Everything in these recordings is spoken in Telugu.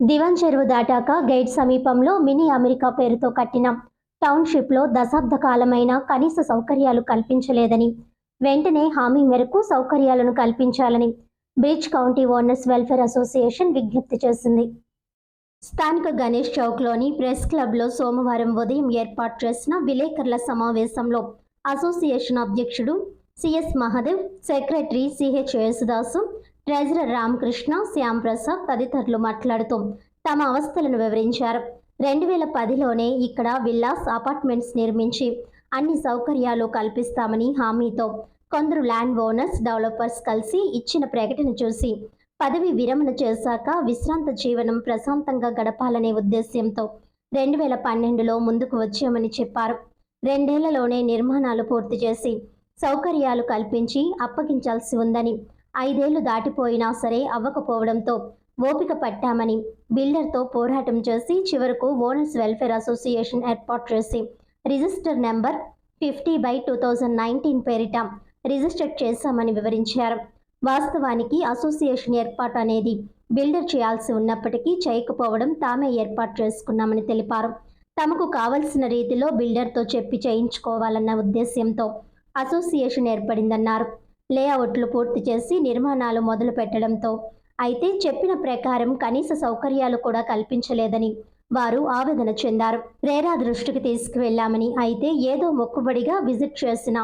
దివాన్ చెరువు దాటాక గేట్ సమీపంలో మినీ అమెరికా పేరుతో కట్టిన టౌన్షిప్లో దశాబ్ద కాలమైన కనీస సౌకర్యాలు కల్పించలేదని వెంటనే హామీ మేరకు సౌకర్యాలను కల్పించాలని bridge county owners welfare association విజ్ఞప్తి చేసింది. స్థానిక గణేష్ చౌక్లోని ప్రెస్ క్లబ్లో సోమవారం ఉదయం ఏర్పాటు చేసిన విలేకరుల సమావేశంలో అసోసియేషన్ అధ్యక్షుడు CS Mahadev secretary CH Yesudasu treasurer Ramakrishna Shyam Prasad తదితరులు మాట్లాడుతూ తమ అవస్థలను వివరించారు. రెండు వేల పదిలోనే ఇక్కడ విల్లాస్ అపార్ట్మెంట్స్ నిర్మించి అన్ని సౌకర్యాలు కల్పిస్తామని హామీతో కొందరు ల్యాండ్ ఓనర్స్ డెవలపర్స్ కలిసి ఇచ్చిన ప్రకటన చూసి పదవి విరమణ చేశాక విశ్రాంత జీవనం ప్రశాంతంగా గడపాలనే ఉద్దేశ్యంతో రెండు వేల పన్నెండులో ముందుకు వచ్చామని చెప్పారు. రెండేళ్ళలోనే నిర్మాణాలు పూర్తి చేసి సౌకర్యాలు కల్పించి అప్పగించాల్సి ఉందని ఐదేళ్ళు దాటిపోయినా సరే అవ్వకపోవడంతో ఓపిక పట్టామని బిల్డర్తో పోరాటం చేసి చివరకు ఓనర్స్ వెల్ఫేర్ అసోసియేషన్ ఏర్పాటు చేసి register number fifty by two thousand nineteen పేరిట రిజిస్టర్ చేశామని వివరించారు. వాస్తవానికి అసోసియేషన్ ఏర్పాటు అనేది బిల్డర్ చేయాల్సి ఉన్నప్పటికీ చేయకపోవడం తామే ఏర్పాటు చేసుకున్నామని తెలిపారు. తమకు కావలసిన రీతిలో బిల్డర్తో చెప్పి చేయించుకోవాలన్న ఉద్దేశ్యంతో అసోసియేషన్ ఏర్పడిందన్నారు. లేఅవుట్లు పూర్తి చేసి నిర్మాణాలు మొదలు పెట్టడంతో అయితే చెప్పిన ప్రకారం కనీస సౌకర్యాలు కూడా కల్పించలేదని వారు ఆవేదన చెందారు. రేరా దృష్టికి తీసుకువెళ్ళామని అయితే ఏదో మొక్కుబడిగా విజిట్ చేసినా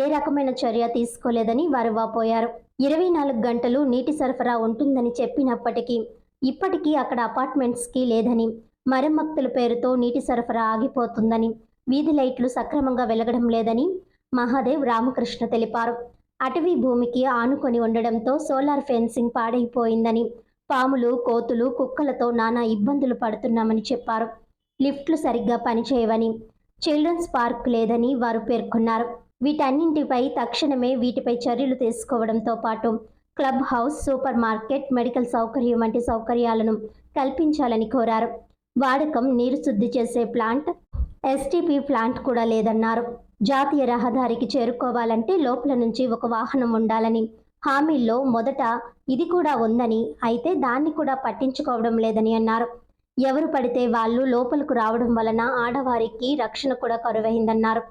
ఏ రకమైన చర్య తీసుకోలేదని వారు వాపోయారు. ఇరవై నాలుగు గంటలు నీటి సరఫరా ఉంటుందని చెప్పినప్పటికీ ఇప్పటికీ అక్కడ అపార్ట్మెంట్స్కి లేదని మరమ్మక్తుల పేరుతో నీటి సరఫరా ఆగిపోతుందని వీధి లైట్లు సక్రమంగా వెలగడం లేదని మహాదేవ్ రామకృష్ణ తెలిపారు. అటవీ భూమికి ఆనుకొని ఉండడంతో సోలార్ ఫెన్సింగ్ పాడైపోయిందని. పాములు కోతులు కుక్కలతో నానా ఇబ్బందులు పడుతున్నామని చెప్పారు. లిఫ్ట్లు సరిగ్గా పనిచేయవని చిల్డ్రన్స్ పార్క్ లేదని వారు పేర్కొన్నారు. వీటన్నింటిపై తక్షణమే వీటిపై చర్యలు తీసుకోవడంతో పాటు club house super market medical సౌకర్యం వంటి సౌకర్యాలను కల్పించాలని కోరారు. వాడకం నీరు శుద్ధి చేసే ప్లాంట్ ఎస్టీపీ ప్లాంట్ కూడా లేదన్నారు. జాతీయ రహదారికి చేరుకోవాలంటే లోపల నుంచి ఒక వాహనం ఉండాలని హామీల్లో మొదట ఇది కూడా ఉందని అయితే దాన్ని కూడా పట్టించుకోవడం లేదని అన్నారు. ఎవరు పడితే వాళ్ళు లోపలకు రావడం వలన ఆడవారికి రక్షణ కూడా కరువైందన్నారు.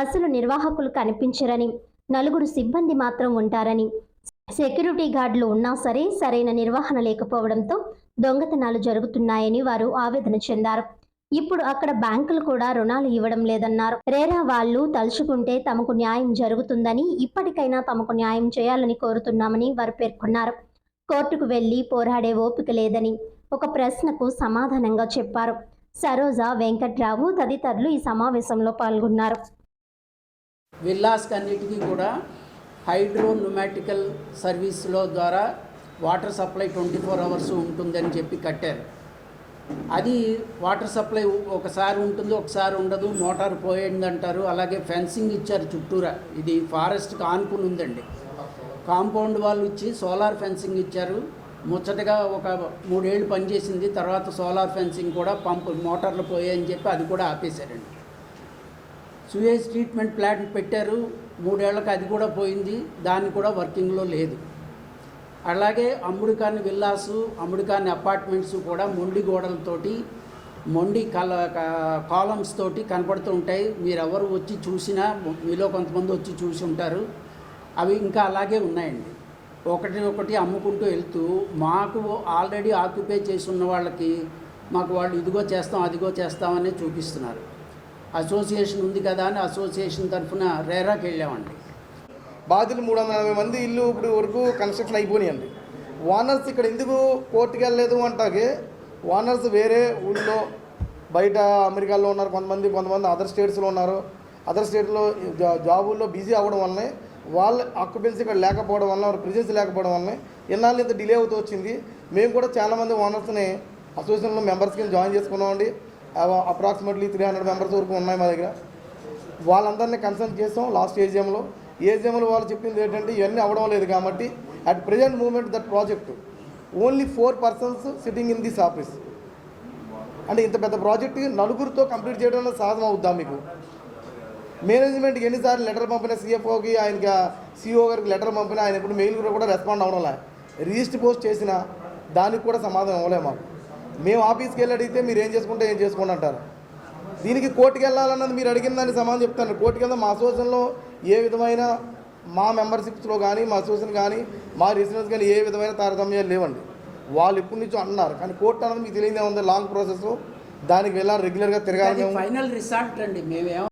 అసలు నిర్వాహకులు కనిపించరని నలుగురు సిబ్బంది మాత్రం ఉంటారని సెక్యూరిటీ గార్డులు ఉన్నా సరే సరైన నిర్వహణ లేకపోవడంతో దొంగతనాలు జరుగుతున్నాయని వారు ఆవేదన చెందారు. ఇప్పుడు అక్కడ బ్యాంకులు కూడా రుణాలు ఇవ్వడం లేదన్నారు. రేరా వాళ్ళు తలుచుకుంటే తమకు న్యాయం జరుగుతుందని ఇప్పటికైనా తమకు న్యాయం చేయాలని కోరుతున్నామని వారు పేర్కొన్నారు. కోర్టుకు వెళ్ళి పోరాడే ఓపిక లేదని ఒక ప్రశ్నకు సమాధానంగా చెప్పారు. సరోజ వెంకట్రావు తదితరులు ఈ సమావేశంలో పాల్గొన్నారు. విల్లాస్కి అన్నిటికీ కూడా హైడ్రో న్యూమాటికల్ సర్వీస్లో ద్వారా water supply twenty four hours ఉంటుందని చెప్పి కట్టారు. అది వాటర్ సప్లై ఒకసారి ఉంటుంది ఒకసారి ఉండదు. మోటార్ పోయింది అంటారు అలాగే ఫెన్సింగ్ ఇచ్చారు చుట్టూరా. ఇది ఫారెస్ట్కి ఆనుకుని ఉందండి. కాంపౌండ్ వాళ్ళు ఇచ్చి సోలార్ ఫెన్సింగ్ ఇచ్చారు. ముచ్చటగా ఒక మూడేళ్ళు పనిచేసింది. తర్వాత సోలార్ ఫెన్సింగ్ కూడా పంపు మోటార్లు పోయాయని చెప్పి అది కూడా ఆపేశారండి. సుయేజ్ ట్రీట్మెంట్ ప్లాంట్ పెట్టారు. మూడేళ్ళకు అది కూడా పోయింది. దాన్ని కూడా వర్కింగ్లో లేదు. అలాగే అమ్ముడికాని విల్లాసు అమ్ముడికాని అపార్ట్మెంట్స్ కూడా మొండి గోడలతోటి మొండి కల కాలమ్స్ తోటి కనపడుతూ ఉంటాయి. మీరు ఎవరు వచ్చి చూసినా మీలో కొంతమంది వచ్చి చూసి ఉంటారు. అవి ఇంకా అలాగే ఉన్నాయండి. ఒకటి ఒకటి అమ్ముకుంటూ వెళ్తూ మాకు ఆల్రెడీ ఆక్యుపై చేసి ఉన్న వాళ్ళకి మాకు వాళ్ళు ఇదిగో చేస్తాం అదిగో చేస్తామని చూపిస్తున్నారు. అసోసియేషన్ ఉంది కదా అని అసోసియేషన్ తరఫున రేరాకి వెళ్ళామండి. బాధితులు మూడు వందల నలభై మంది ఇల్లు ఇప్పుడు వరకు కన్స్ట్రక్షన్ అయిపోయినాయండి. ఓనర్స్ ఇక్కడ ఎందుకు కోర్టుకి వెళ్ళలేదు అంటే ఓనర్స్ వేరే ఊళ్ళో బయట అమెరికాలో ఉన్నారు కొంతమంది కొంతమంది అదర్ స్టేట్స్లో ఉన్నారు. అదర్ స్టేట్లో జా జాబుల్లో బిజీ అవ్వడం వల్లనే వాళ్ళ ఆక్యుపెన్సీ ఇక్కడ లేకపోవడం వల్ల వాళ్ళ ప్రిజెన్స్ లేకపోవడం వల్లనే ఎన్నాళ్ళు ఇంత డిలే అవుతూ వచ్చింది. మేము కూడా చాలామంది ఓనర్స్ని అసోసియేషన్లో మెంబర్స్ కింద జాయిన్ చేసుకున్నామండి. అప్రాక్సిమేట్లీ త్రీ హండ్రెడ్ మెంబర్స్ వరకు ఉన్నాయి మా దగ్గర. వాళ్ళందరినీ కన్సల్ట్ చేసాం లాస్ట్ ఏజిఎంలో ఏజిఎంలో వాళ్ళు చెప్పింది ఏంటంటే ఇవన్నీ అవ్వడం లేదు కాబట్టి at present moment that project only four persons sitting in this office అంటే ఇంత పెద్ద ప్రాజెక్ట్ నలుగురితో కంప్లీట్ చేయడంలో సాధన అవుద్దాం మీకు? మేనేజ్మెంట్కి ఎన్నిసార్లు లెటర్ పంపిన సీఎఫ్ఓకి ఆయనకి సిఇఓ గారికి లెటర్ పంపిన ఆయన ఇప్పుడు మెయిల్ కూడా రెస్పాండ్ అవ్వడం రిజిస్టర్ పోస్ట్ చేసిన దానికి కూడా సమాధానం ఇవ్వలే మాకు. మేము ఆఫీస్కి వెళ్ళి అడిగితే మీరు ఏం చేసుకుంటే ఏం చేసుకోండి అంటారు? దీనికి కోర్టుకి వెళ్ళాలన్నది మీరు అడిగిన దానికి సమాధానం చెప్తాను. కోర్టుకి వెళ్దాం. మా అసోసియేషన్లో ఏ విధమైన మా మెంబర్షిప్స్లో కానీ మా అసోసియేషన్ కానీ మా రెసిడెన్స్ కానీ ఏ విధమైన తారతమ్యాలు లేవండి. వాళ్ళు ఇప్పటి నుంచో అన్నారు. కానీ కోర్టు అన్నది మీకు తెలియదే ఉంది. Long process. దానికి వెళ్ళాలి. రెగ్యులర్గా తిరగాలి ఫైనల్ రిజల్ట్ అండి. మేమేం